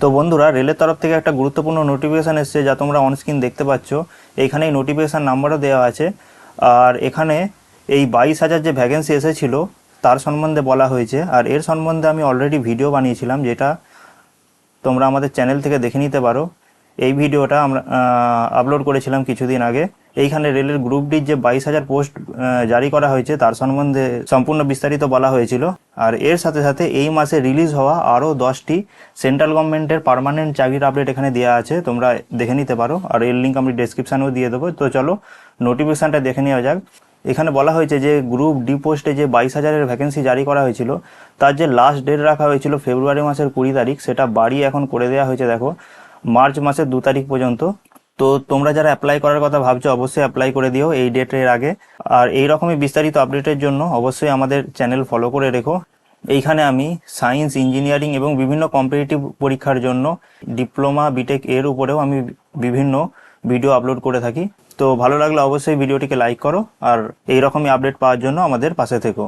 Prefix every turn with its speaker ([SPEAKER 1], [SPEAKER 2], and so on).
[SPEAKER 1] তো বন্ধুরা, রেলের তরফ থেকে একটা গুরুত্বপূর্ণ নোটিফিকেশান এসছে যা তোমরা অনস্ক্রিন দেখতে পাচ্ছ। এইখানে এই নোটিফিকেশান নাম্বারও দেওয়া আছে। আর এখানে এই বাইশ হাজার যে ভ্যাকেন্সি এসেছিল, তার সম্বন্ধে বলা হয়েছে। আর এর সম্বন্ধে আমি অলরেডি ভিডিও বানিয়েছিলাম, যেটা তোমরা আমাদের চ্যানেল থেকে দেখে নিতে পারো। এই ভিডিওটা আমরা আপলোড করেছিলাম কিছুদিন আগে। এইখানে রেলের গ্রুপ ডির যে বাইশ হাজার পোস্ট জারি করা হয়েছে, তার সম্বন্ধে সম্পূর্ণ বিস্তারিত বলা হয়েছিল। আর এর সাথে সাথে এই মাসে রিলিজ হওয়া আরও দশটি সেন্ট্রাল গভর্নমেন্টের পার্মানেন্ট চাকরির আপডেট এখানে দেওয়া আছে, তোমরা দেখে নিতে পারো। আর এর লিঙ্ক আমি ডেসক্রিপশানেও দিয়ে দেবো। তো চলো নোটিফিকেশানটা দেখে নেওয়া যাক। এখানে বলা হয়েছে যে গ্রুপ ডি পোস্টে যে বাইশ হাজারের ভ্যাকেন্সি জারি করা হয়েছিল, তার যে লাস্ট ডেট রাখা হয়েছিল ফেব্রুয়ারি মাসের কুড়ি তারিখ, সেটা বাড়ি এখন করে দেওয়া হয়েছে, দেখো। মার্চ মাসের দু তারিখ পর্যন্ত। তো তোমরা যারা অ্যাপ্লাই করার কথা ভাবছ, অবশ্যই অ্যাপ্লাই করে দিও এই ডেটের আগে। আর এই রকমই বিস্তারিত আপডেটের জন্য অবশ্যই আমাদের চ্যানেল ফলো করে রেখো। এইখানে আমি সায়েন্স ইঞ্জিনিয়ারিং এবং বিভিন্ন কম্পিটিটিভ পরীক্ষার জন্য ডিপ্লোমা বিটেক এর উপরেও আমি বিভিন্ন ভিডিও আপলোড করে থাকি। তো ভালো লাগলে অবশ্যই ভিডিওটিকে লাইক করো। আর এই রকমই আপডেট পাওয়ার জন্য আমাদের পাশে থেকো।